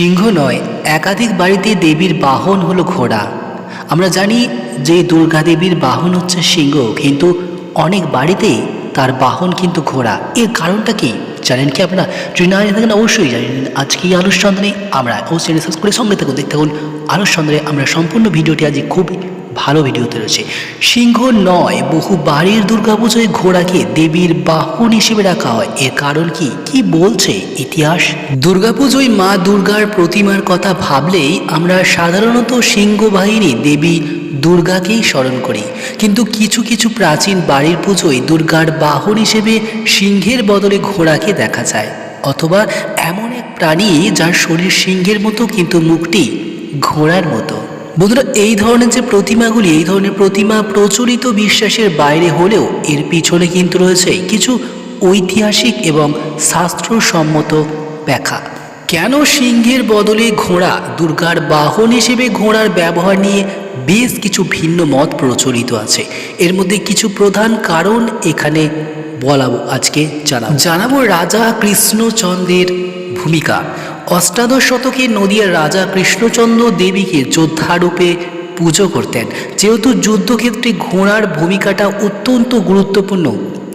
সিংহ নয়, একাধিক বাড়িতে দেবীর বাহন হলো ঘোড়া। আমরা জানি যে দুর্গা দেবীর বাহন হচ্ছে সিংহ, কিন্তু অনেক বাড়িতেই তার বাহন কিন্তু ঘোড়া। এর কারণটা কি? জানেন কি আপনারা? যদি না জেনে থাকেন, অবশ্যই জানেন আজকে এই আনুষ্ঠানে আমরা অবশ্যই সাবস্ক্রাইব করে সঙ্গে থাকুন। দেখতে থাকুন আনুষ্ঠানে আমরা সম্পূর্ণ ভিডিওটি আজ খুবই ভালো ভিডিওতে রয়েছে। সিংহ নয়, বহু বাড়ির দুর্গাপুজোয় ঘোড়াকে দেবীর বাহন হিসেবে রাখা হয়। এর কারণ কি? কি বলছে ইতিহাস? দুর্গাপুজোয় মা দুর্গার প্রতিমার কথা ভাবলেই আমরা সাধারণত সিংহ বাহিনী দেবী দুর্গাকেই স্মরণ করি। কিন্তু কিছু কিছু প্রাচীন বাড়ির পুজোয় দুর্গার বাহন হিসেবে সিংহের বদলে ঘোড়াকে দেখা যায়। অথবা এমন এক প্রাণী যার শরীর সিংহের মতো কিন্তু মুখটি ঘোড়ার মতো। বন্ধুরা, এই ধরনের যে প্রতিমাগুলি, এই ধরনের প্রতিমা প্রচলিত বিশ্বাসের বাইরে হলেও এর পিছনে কিন্তু রয়েছে কিছু ঐতিহাসিক এবং শাস্ত্রসম্মত ব্যাখ্যা। কেন সিংহের বদলে ঘোড়া দুর্গার বাহন হিসেবে ঘোড়ার ব্যবহার নিয়ে বেশ কিছু ভিন্ন মত প্রচলিত আছে? এর মধ্যে কিছু প্রধান কারণ এখানে বলাবো, আজকে জানাব। জানাব রাজা কৃষ্ণচন্দ্রের ভূমিকা। অষ্টাদশ শতকে নদিয়ার রাজা কৃষ্ণচন্দ্র দেবীকে যোদ্ধারূপে পুজো করতেন। যেহেতু যুদ্ধক্ষেত্রে ঘোড়ার ভূমিকাটা অত্যন্ত গুরুত্বপূর্ণ,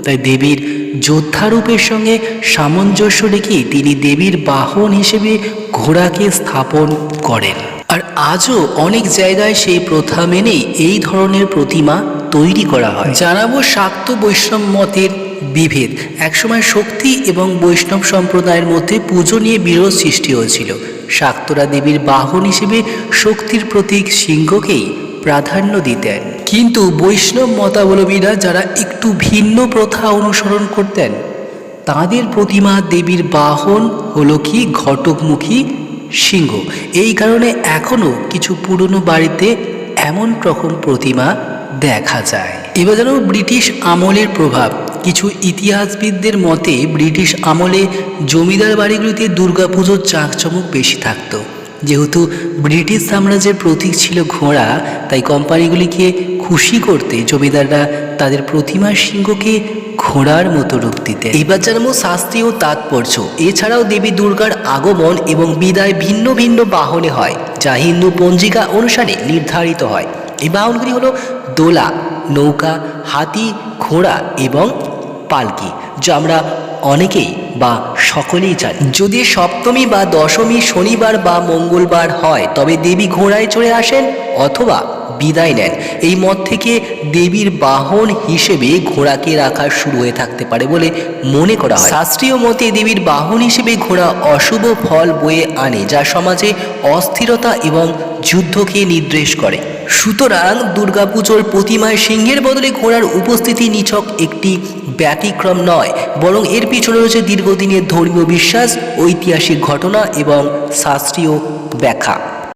তাই দেবীর যোদ্ধারূপের সঙ্গে সামঞ্জস্য রেখে তিনি দেবীর বাহন হিসেবে ঘোড়াকে স্থাপন করেন। আর আজও অনেক জায়গায় সেই প্রথা মেনে এই ধরনের প্রতিমা তৈরি করা হয়। জানাব শাক্ত বৈষ্ণব মতের বিভেদ। একসময় শক্তি এবং বৈষ্ণব সম্প্রদায়ের মধ্যে পুজো নিয়ে বিরোধ সৃষ্টি হয়েছিল। শাক্তরা দেবীর বাহন হিসেবে শক্তির প্রতীক সিংহকেই প্রাধান্য দিতেন। কিন্তু বৈষ্ণব মতাবলম্বীরা যারা একটু ভিন্ন প্রথা অনুসরণ করতেন, তাদের প্রতিমা দেবীর বাহন হলো কি ঘটকমুখী সিংহ। এই কারণে এখনও কিছু পুরনো বাড়িতে এমন রকম প্রতিমা দেখা যায়। এবার যেন ব্রিটিশ আমলের প্রভাব কিছু ইতিহাসবিদদের মতে, ব্রিটিশ আমলে জমিদার বাড়িগুলিতে দুর্গাপুজোর চাকচমক বেশি থাকতো। যেহেতু ব্রিটিশ সাম্রাজ্যের প্রতীক ছিল ঘোড়া, তাই কোম্পানিগুলিকে খুশি করতে জমিদাররা তাদের প্রতিমা সিংহকে ঘোড়ার মতো রূপ দিতে এবার জানাব শাস্ত্রীয় তাৎপর্য। এছাড়াও দেবী দুর্গার আগমন এবং বিদায় ভিন্ন ভিন্ন বাহনে হয়, যা হিন্দু পঞ্জিকা অনুসারে নির্ধারিত হয়। এই বাহনগুলি হলো দোলা, নৌকা, হাতি, ঘোড়া এবং পালকি, যা আমরা অনেকেই বা সকলেই জানি। যদি সপ্তমী বা দশমী শনিবার বা মঙ্গলবার হয়, তবে দেবী ঘোড়ায় চড়ে আসেন অথবা বিদায় নেন। এই মত থেকে দেবীর বাহন হিসেবে ঘোড়াকে রাখা শুরু হয়ে থাকতে পারে বলে মনে করা হয়। শাস্ত্রীয় মতে দেবীর বাহন হিসেবে ঘোড়া অশুভ ফল বয়ে আনে, যা সমাজে অস্থিরতা এবং যুদ্ধকে নির্দেশ করে। সুতরাং দুর্গাপুজোর প্রতিমায় সিংহের বদলে ঘোড়ার উপস্থিতি নিছক একটি ব্যতিক্রম নয়, বরং এর পিছনে রয়েছে দীর্ঘদিনের ধর্মীয় বিশ্বাস, ঐতিহাসিক ঘটনা এবং শাস্ত্রীয় ব্যাখ্যা।